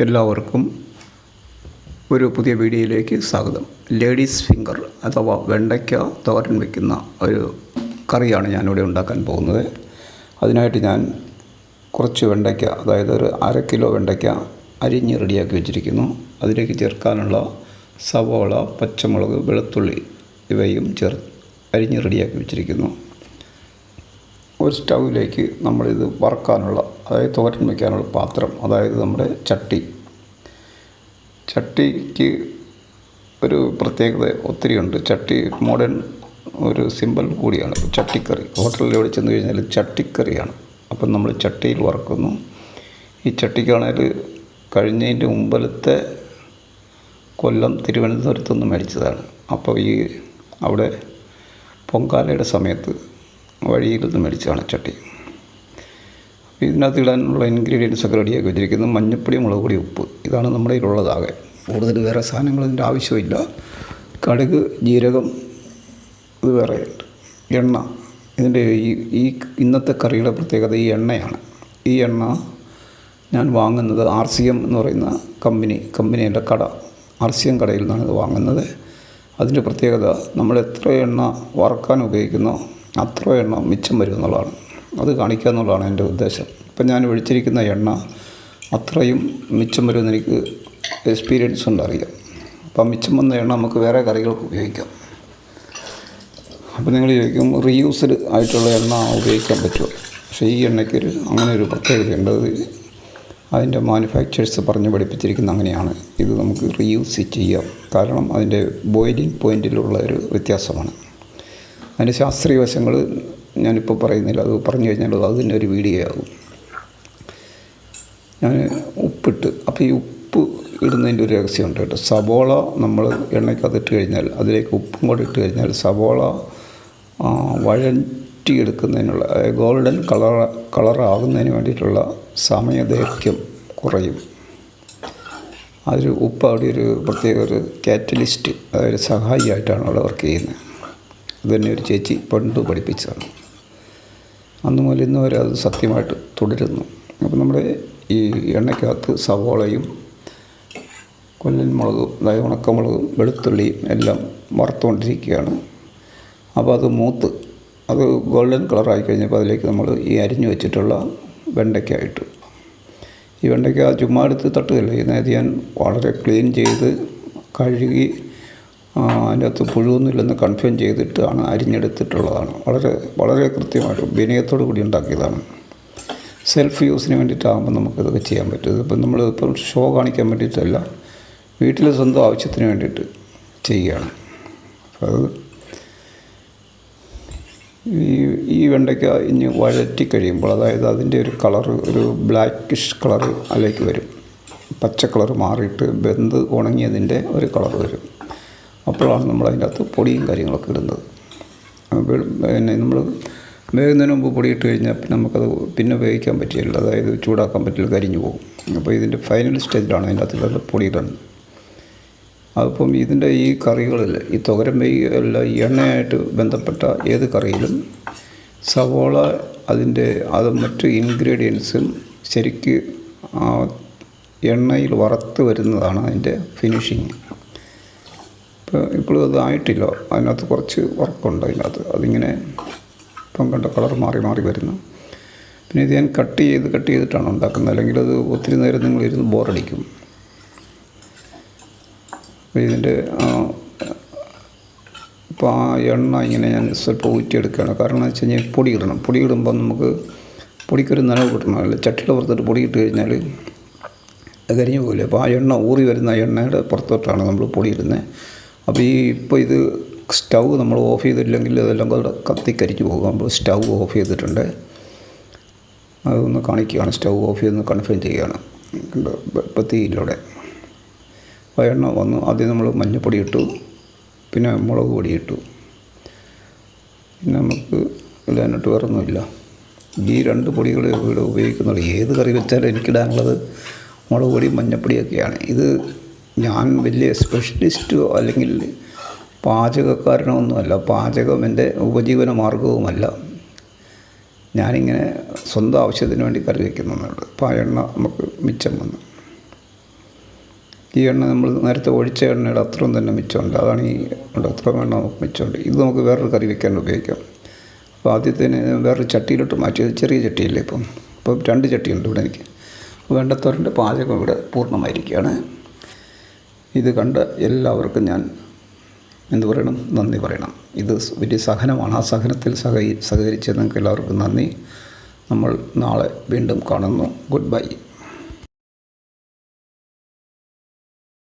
എല്ലാവർക്കും ഒരു പുതിയ വീഡിയോയിലേക്ക് സ്വാഗതം. ലേഡീസ് ഫിംഗർ അഥവാ വെണ്ടയ്ക്ക തോരൻ വയ്ക്കുന്ന ഒരു കറിയാണ് ഞാനിവിടെ ഉണ്ടാക്കാൻ പോകുന്നത്. അതിനായിട്ട് ഞാൻ കുറച്ച് വെണ്ടയ്ക്ക അതായത് ഒരു അര കിലോ വെണ്ടയ്ക്ക അരിഞ്ഞ് റെഡിയാക്കി വെച്ചിരിക്കുന്നു. അതിലേക്ക് ചേർക്കാനുള്ള സവോള പച്ചമുളക് വെളുത്തുള്ളി ഇവയും ചേർ അരിഞ്ഞ് റെഡിയാക്കി വെച്ചിരിക്കുന്നു. ഒരു സ്റ്റൗവിലേക്ക് നമ്മളിത് വറക്കാനുള്ള അതായത് തോരൻ വയ്ക്കാനുള്ള പാത്രം അതായത് നമ്മുടെ ചട്ടി. ചട്ടിക്ക് ഒരു പ്രത്യേകത ഒത്തിരിയുണ്ട് ചട്ടി മോഡേൺ ഒരു സിമ്പിൾ കൂടിയാണ്. ചട്ടിക്കറി. ഹോട്ടലിൽ ഇവിടെ ചെന്ന് കഴിഞ്ഞാൽ ചട്ടിക്കറിയാണ്. അപ്പം നമ്മൾ ചട്ടിയിൽ വറക്കുന്നു. ഈ ചട്ടിക്കാണെങ്കിൽ കഴിഞ്ഞതിന്റെ മുമ്പലത്തെ കൊല്ലം തിരുവനന്തപുരത്ത് നിന്ന് മേടിച്ചതാണ്. അപ്പോൾ ഈ അവിടെ പൊങ്കാലയുടെ സമയത്ത് വഴിയിൽ നിന്ന് മേടിച്ചതാണ് ചട്ടി. ഇതിനകത്ത് ഇടാനുള്ള ഇൻഗ്രീഡിയൻസ് ഒക്കെ റെഡിയാക്കി വെച്ചിരിക്കുന്നു. മഞ്ഞപ്പൊടി മുളക് പൊടി ഉപ്പ്. ഇതാണ് നമ്മുടെ കയ്യിലുള്ളതാകെ കൂടുതൽ വേറെ സാധനങ്ങൾ ഇതിന്റെ ആവശ്യമില്ല. കടുക് ജീരകം ഇത് വേറെ. എണ്ണ. ഇതിന്റെ ഈ ഈ ഇന്നത്തെ കറിയുടെ പ്രത്യേകത ഈ എണ്ണയാണ്. ഈ എണ്ണ ഞാൻ വാങ്ങുന്നത് ആർ സി എം എന്ന് പറയുന്ന കമ്പനി കമ്പനിയുടെ കട. ആർ സി എം കടയിൽ നിന്നാണ് ഇത് വാങ്ങുന്നത്. അതിന്റെ പ്രത്യേകത നമ്മൾ എത്ര എണ്ണ വറക്കാൻ ഉപയോഗിക്കുന്നോ അത്ര എണ്ണ മിച്ചം വരും എന്നുള്ളതാണ്. അത് കാണിക്കുക എന്നുള്ളതാണ് എന്റെ ഉദ്ദേശം. ഇപ്പം ഞാൻ ഒഴിച്ചിരിക്കുന്ന എണ്ണ അത്രയും മിച്ചം വരുമെന്ന് എനിക്ക് എക്സ്പീരിയൻസ് ഉണ്ട് അറിയാം. അപ്പം മിച്ചം വന്ന എണ്ണ നമുക്ക് വേറെ കറികൾക്ക് ഉപയോഗിക്കാം. അപ്പോൾ നിങ്ങൾ ചോദിക്കും റീയൂസ്ഡ് ആയിട്ടുള്ള എണ്ണ ഉപയോഗിക്കാൻ പറ്റുമോ? പക്ഷേ ഈ എണ്ണയ്ക്ക് ഒരു അങ്ങനെ ഒരു പ്രത്യേകതയുണ്ട് അത് അതിന്റെ മാനുഫാക്ചേഴ്സ് പറഞ്ഞ് പഠിപ്പിച്ചിരിക്കുന്ന അങ്ങനെയാണ്. ഇത് നമുക്ക് റീയൂസ് ചെയ്യാം. കാരണം അതിന്റെ ബോയിലിംഗ് പോയിന്റിലുള്ള ഒരു വ്യത്യാസമാണ്. അതിന്റെ ശാസ്ത്രീയ വശങ്ങൾ ഞാനിപ്പോൾ പറയുന്നില്ല. അത് പറഞ്ഞു കഴിഞ്ഞാൽ അത് തന്നെ ഒരു വീഡിയോ ആകും ഞാൻ ഉപ്പിട്ട് അപ്പോൾ ഈ ഉപ്പ് ഇടുന്നതിന്റെ ഒരു രഹസ്യമുണ്ട് കേട്ടോ. സബോള നമ്മൾ എണ്ണയ്ക്കകത്ത് ഇട്ട് കഴിഞ്ഞാൽ അതിലേക്ക് ഉപ്പും കൂടെ ഇട്ട് കഴിഞ്ഞാൽ സവോള വഴറ്റിയെടുക്കുന്നതിനുള്ള ഗോൾഡൻ കളർ കളറാകുന്നതിന് വേണ്ടിയിട്ടുള്ള സമയദൈർഘ്യം കുറയും. അതൊരു ഉപ്പ് അവിടെ ഒരു പ്രത്യേക ഒരു കാറ്റലിസ്റ്റ് അതായത് സഹായിയായിട്ടാണ് അവിടെ വർക്ക് ചെയ്യുന്നത്. അതുതന്നെ ഒരു ചേച്ചി പണ്ട് പഠിപ്പിച്ചതാണ്. അന്ന് മുതൽ ഇന്ന് വരെ അത് സത്യമായിട്ട് തുടരുന്നു. അപ്പോൾ നമ്മുടെ ഈ എണ്ണയ്ക്കകത്ത് സവോളയും കൊല്ലൻ മുളകും അതായത് ഉണക്കമുളകും വെളുത്തുള്ളിയും എല്ലാം വറുത്തുകൊണ്ടിരിക്കുകയാണ്. അപ്പോൾ അത് മൂത്ത് അത് ഗോൾഡൻ കളറായി കഴിഞ്ഞപ്പോൾ അതിലേക്ക് നമ്മൾ ഈ അരിഞ്ഞു വെച്ചിട്ടുള്ള വെണ്ടയ്ക്ക ഇട്ടു ഈ വെണ്ടയ്ക്ക ചുമ്മാ എടുത്ത് തട്ടുകയല്ല ഇതിനകത്ത് ഞാൻ വളരെ ക്ലീൻ ചെയ്ത് കഴുകി അതിന്റെ അകത്ത് പുഴുവൊന്നുമില്ലെന്ന് കൺഫേം ചെയ്തിട്ടാണ് അരിഞ്ഞെടുത്തിട്ടുള്ളതാണ്. വളരെ വളരെ കൃത്യമായിട്ട് വിനയത്തോടു കൂടി ഉണ്ടാക്കിയതാണ്. സെൽഫ് യൂസിന് വേണ്ടിയിട്ടാകുമ്പോൾ നമുക്കിതൊക്കെ ചെയ്യാൻ പറ്റും. ഇതിപ്പോൾ നമ്മൾ ഇപ്പം ഷോ കാണിക്കാൻ വേണ്ടിയിട്ടല്ല വീട്ടിൽ സ്വന്തം ആവശ്യത്തിന് വേണ്ടിയിട്ട് ചെയ്യുകയാണ്. അത് ഈ ഈ വെണ്ടയ്ക്ക ഇനി വഴറ്റി കഴിയുമ്പോൾ അതായത് അതിന്റെ ഒരു കളർ ഒരു ബ്ലാക്കിഷ് കളർ അതിലേക്ക് വരും. പച്ച കളർ മാറിയിട്ട് വെന്ത് ഉണങ്ങിയതിന്റെ ഒരു കളർ വരും. അപ്പോഴാണ് നമ്മൾ അതിന്റെ അകത്ത് പൊടിയും കാര്യങ്ങളൊക്കെ ഇടുന്നത്. പിന്നെ നമ്മൾ വേകുന്നതിന് മുമ്പ് പൊടിയിട്ട് കഴിഞ്ഞാൽ പിന്നെ നമുക്കത് പിന്നെ ഉപയോഗിക്കാൻ പറ്റില്ല. അതായത് ചൂടാക്കാൻ പറ്റില്ല കരിഞ്ഞു പോകും. അപ്പോൾ ഇതിന്റെ ഫൈനൽ സ്റ്റേജിലാണ് അതിന്റെ അകത്തുള്ള പൊടി ഇടുന്നത് അതിപ്പം ഇതിന്റെ ഈ കറികളിൽ ഈ തുകരം വെയ്യല്ല എണ്ണയായിട്ട് ബന്ധപ്പെട്ട ഏത് കറിയിലും സവോള അതിന്റെ അത് മറ്റ് ഇൻഗ്രീഡിയൻസും ശരിക്ക് എണ്ണയിൽ വറുത്ത് വരുന്നതാണ് അതിന്റെ ഫിനിഷിങ് ഇപ്പോഴും അത് ആയിട്ടില്ല. അതിനകത്ത് കുറച്ച് വർക്കുണ്ട് അതിനകത്ത്. അതിങ്ങനെ ഇപ്പം കണ്ട കളർ മാറി മാറി വരുന്നു. പിന്നെ ഇത് ഞാൻ കട്ട് ചെയ്ത് കട്ട് ചെയ്തിട്ടാണ് ഉണ്ടാക്കുന്നത്. അല്ലെങ്കിൽ അത് ഒത്തിരി നേരം നിങ്ങൾ ഇരുന്ന് ബോറടിക്കും. ഇതിന്റെ ഇപ്പോൾ ആ എണ്ണ ഇങ്ങനെ ഞാൻ സ്വല്പം ഊറ്റിയെടുക്കുകയാണ്. കാരണം എന്ന് വെച്ച് കഴിഞ്ഞാൽ പൊടിയിടണം. പൊടിയിടുമ്പോൾ നമുക്ക് പൊടിക്കൊരു നനവ് കിട്ടണം. അല്ല ചട്ടിയുടെ പുറത്തോട്ട് പൊടി ഇട്ട് കഴിഞ്ഞാൽ കരിഞ്ഞു പോകില്ല. അപ്പോൾ ആ എണ്ണ ഊറി വരുന്ന എണ്ണയുടെ പുറത്തോട്ടാണ് നമ്മൾ പൊടി ഇടുന്നത് അപ്പോൾ ഈ ഇപ്പോൾ ഇത് സ്റ്റൗ നമ്മൾ ഓഫ് ചെയ്തില്ലെങ്കിൽ ഇതെല്ലാം കൂടെ കത്തിക്കരിച്ച് പോകും. അപ്പോൾ സ്റ്റൗ ഓഫ് ചെയ്തിട്ടുണ്ട്. അതൊന്ന് കാണിക്കുകയാണ്. സ്റ്റൗ ഓഫ് ചെയ്തെന്ന് കൺഫേം ചെയ്യുകയാണ്. ഇപ്പോൾ തീയിലൂടെ അപ്പോൾ എണ്ണ വന്നു. ആദ്യം നമ്മൾ മഞ്ഞൾപ്പൊടി ഇട്ടു. പിന്നെ മുളക് പൊടി ഇട്ടു. പിന്നെ നമുക്ക് ഇടാനായിട്ട് വേറെ ഒന്നുമില്ല ഈ രണ്ട് പൊടികൾ ഇവിടെ ഉപയോഗിക്കുന്നുള്ളൂ ഏത് കറി വെച്ചാലും എനിക്കിടാനുള്ളത് മുളക് പൊടി മഞ്ഞൾപ്പൊടിയൊക്കെയാണ് ഇത് ഞാൻ വലിയ സ്പെഷ്യലിസ്റ്റോ അല്ലെങ്കിൽ പാചകക്കാരനോ ഒന്നുമല്ല പാചകം എന്റെ ഉപജീവന മാർഗവുമല്ല ഞാനിങ്ങനെ സ്വന്തം ആവശ്യത്തിന് വേണ്ടി കറി വയ്ക്കുന്നുണ്ട് അപ്പോൾ ആ എണ്ണ നമുക്ക് മിച്ചം വന്നു. ഈ എണ്ണ നമ്മൾ നേരത്തെ ഒഴിച്ച എണ്ണയുടെ അത്രയും തന്നെ മിച്ചമുണ്ട്. അതാണ് ഈ അത്രയും എണ്ണ നമുക്ക് മിച്ചമുണ്ട്. ഇത് നമുക്ക് വേറൊരു കറി വെക്കാൻ ഉപയോഗിക്കാം. അപ്പോൾ ആദ്യത്തേന് വേറൊരു ചട്ടിയിലോട്ട് മാറ്റിയത് ചെറിയ ചട്ടിയല്ലേ ഇപ്പം? ഇപ്പം രണ്ട് ചട്ടിയുണ്ട് ഇവിടെ എനിക്ക്. വേണ്ടത്തോരന്റെ പാചകം ഇവിടെ പൂർണമായിരിക്കുകയാണ്. ഇത് കണ്ട എല്ലാവർക്കും ഞാൻ എന്തു പറയണം? നന്ദി പറയണം. ഇത് വലിയ സഹനമാണ്. ആ സഹനത്തിൽ സഹ സഹകരിച്ച നിങ്ങൾക്ക് എല്ലാവർക്കും നന്ദി. നമ്മൾ നാളെ വീണ്ടും കാണുന്നു. Good bye